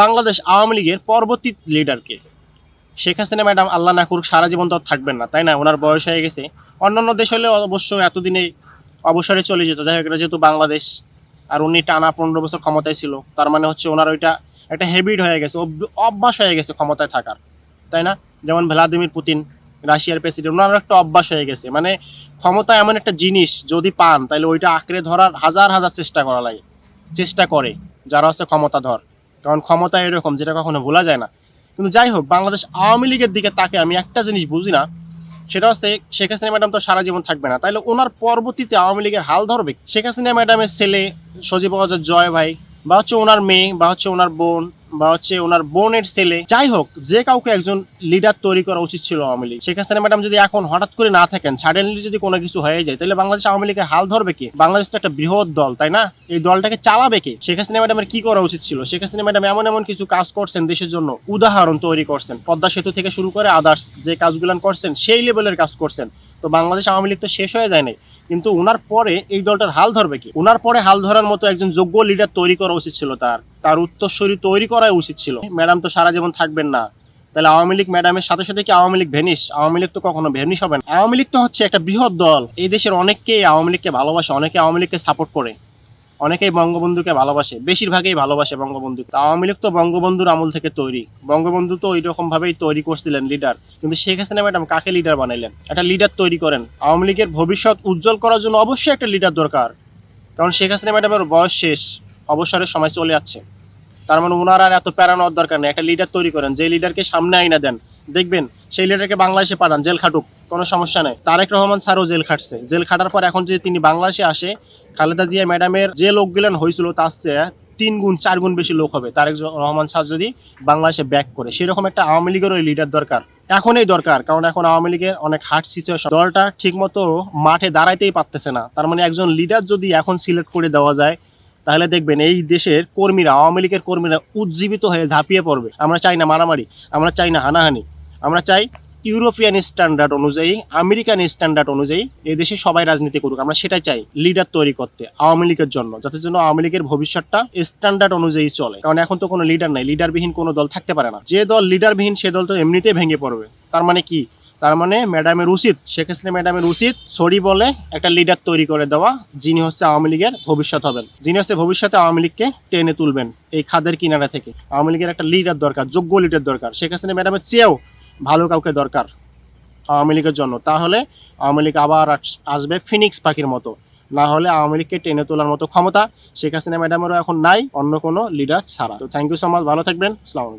বাংলাদেশ আওয়ামী লীগের পরবর্তী লিডারকে শেখ হাসিনা ম্যাডাম, আল্লাহ না করুক, সারা জীবন তো থাকবেন না, তাই না? ওনার বয়স হয়ে গেছে। অন্যান্য দেশ হলে অবশ্য এতদিনে অবসরে চলে যেত। যাই হোক এটা যেহেতু বাংলাদেশ, আর উনি টানা পনেরো বছর ক্ষমতায় ছিল, তার মানে হচ্ছে ওনার ওইটা একটা হ্যাবিট হয়ে গেছে অভ্যাস হয়ে গেছে ক্ষমতায় থাকার, তাই না? যেমন ভ্লাদিমির পুতিন, রাশিয়ার প্রেসিডেন্ট ওনারও একটা অভ্যাস হয়ে গেছে। মানে ক্ষমতা এমন একটা জিনিস, যদি পান তাহলে ওইটা আঁকড়ে ধরার হাজার হাজার চেষ্টা করা লাগে, চেষ্টা করে, যারা হচ্ছে ক্ষমতাধর। কারণ ক্ষমতা এরকম যেটা কখনো বলা যায় না। কিন্তু যাই হোক, বাংলাদেশ আওয়ামী লীগের দিকে তাকে আমি একটা জিনিস বুঝি না, সেটা হচ্ছে শেখ হাসিনা ম্যাডাম তো সারা জীবন থাকবে না। তাইলে ওনার পরবর্তীতে আওয়ামী লীগের হাল ধরবে শেখ হাসিনা ম্যাডামের ছেলে সজীব জয় ভাই বা হচ্ছে ওনার মেয়ে বা হচ্ছে ওনার বোন বা হচ্ছে ওনার বোনের ছেলে। যাই হোক, যে কাউকে একজন লিডার তৈরি করা উচিত ছিল আওয়ামী লীগ শেখ হাসিনা ম্যাডাম যদি এখন হঠাৎ করে না থাকেন সাডেনলি যদি কোনো কিছু হয়ে যায়, তাহলে বাংলাদেশ আওয়ামী লীগের হাল ধরবে কে? বাংলাদেশ তো একটা বৃহৎ দল, তাই না? এই দলটাকে চালাবে কে? শেখ হাসিনা ম্যাডামের কি করা উচিত ছিল? শেখ হাসিনা ম্যাডাম এমন এমন কিছু কাজ করছেন দেশের জন্য, উদাহরণ তৈরি করছেন। পদ্মা সেতু থেকে শুরু করে আদার্স যে কাজগুলো করছেন, সেই লেভেলের কাজ করছেন। তো বাংলাদেশ আওয়ামী লীগ তো শেষ হয়ে যায় নাই। কিন্তু ওনার পরে এই দলটার হাল ধরবে কি? ওনার পরে হাল ধরার মতো একজন যোগ্য লিডার তৈরি করা উচিত ছিল তার। তার উত্তরসূরি তৈরি করাই উচিত ছিল। ম্যাডাম তো সারা জীবন থাকবেন না। তাহলে আওয়ামী লীগ ম্যাডামের সাথে সাথে কি আওয়ামী লীগ ভেনিস? আওয়ামী লীগ তো কখনো ভেনিস হবে না। আওয়ামী লীগ তো হচ্ছে একটা বৃহৎ দল। এই দেশের অনেককে আওয়ামী লীগকে ভালোবাসে, অনেকে আওয়ামী লীগকে সাপোর্ট করে। অনেকেই বঙ্গবন্ধুকে ভালোবাসে, বেশিরভাগই ভালোবাসে বঙ্গবন্ধু আওয়ামী লীগ তো বঙ্গবন্ধুর আমল থেকে তৈরি। বঙ্গবন্ধু তো ওই রকম ভাবেই তৈরি করছিলেন লিডার কিন্তু শেখ হাসিনা ম্যাডাম কাকে লিডার বানাইলেন? একটা লিডার তৈরি করেন। আওয়ামী লীগের ভবিষ্যৎ উজ্জ্বল করার জন্য অবশ্যই একটা লিডার দরকার। কারণ শেখ হাসিনা ম্যাডামের বয়স শেষ, অবসরের সময় চলে যাচ্ছে। তার মানে ওনার আর এত প্যারা নেওয়ার দরকার নেই। একটা লিডার তৈরি করেন, যে লিডারকে সামনে আইনা দেন দেখবেন, সেই লিডারকে বাংলাদেশে পাঠান, জেল খাটুক, কোনো সমস্যা নেই। তারেক রহমান স্যারও জেল খাটছে। জেল খাটার পর এখন যদি তিনি বাংলাদেশে আসে, খালেদা জিয়া ম্যাডামের যে লোকগুলেন হয়েছিল, তার চেয়ে তিন গুণ, চার গুণ বেশি লোক হবে। তারেক রহমান স্যার যদি বাংলাদেশে ব্যাক করে, সেরকম একটা আওয়ামী লীগের ওই লিডার দরকার। এখনই দরকার, কারণ এখন আওয়ামী লীগের অনেক হার্ড সিচুয়েশন দলটা ঠিকমতো মাঠে দাঁড়াইতেই পারতেছে না। তার মানে একজন লিডার যদি এখন সিলেক্ট করে দেওয়া যায়, তাহলে দেখবেন এই দেশের কর্মীরা, আওয়ামী লীগের কর্মীরা উজ্জীবিত হয়ে ঝাঁপিয়ে পড়বে। আমরা চাই না মারামারি, আমরা চাই না হানাহানি। আমরা চাই ইউরোপিয়ান স্ট্যান্ডার্ড অনুযায়ী আমেরিকান স্ট্যান্ডার্ড অনুযায়ী এই দেশে সবাই রাজনীতি করুক। আমরা সেটাই চাই লিডার তৈরি করতে, আওয়ামী লীগের জন্য, যাতে জন্য আওয়ামী লীগের ভবিষ্যৎটা স্ট্যান্ডার্ড অনুযায়ী চলে। কারণ এখন তো কোনো লিডার নাই লিডারবিহীন কোনো দল থাকতে পারে না। যে দল লিডারবিহীন সে দল তো এমনিতেই ভেঙে পড়বে। তার মানে কি? তার মানে ম্যাডামের উচিত হাসিনা ম্যাডামের উচিত সরি বলে একটা লিডার তৈরি করে দেওয়া, যিনি হচ্ছে আওয়ামী লীগের ভবিষ্যৎ হবেন। যিনি হচ্ছে ভবিষ্যতে আওয়ামী লীগকে টেনে তুলবেন এই খাদের কিনারা থেকে। আওয়ামী লীগের একটা লিডার দরকার, যোগ্য লিডার দরকার। হাসিনা ম্যাডামের চেয়েও ভালো কাউকে দরকার আওয়ামী লীগের জন্য, তাহলে আওয়ামী লীগ আবার আস- আসবে ফিনিক্স পাখির মতো। না হলে আওয়ামী লীগকে টেনে তোলার মতো ক্ষমতা শেখ হাসিনা ম্যাডামেরও এখন নাই, অন্য কোনো লিডার ছাড়া। তো থ্যাংক ইউ সো মাচ ভালো থাকবেন, আসসালামু আলাইকুম।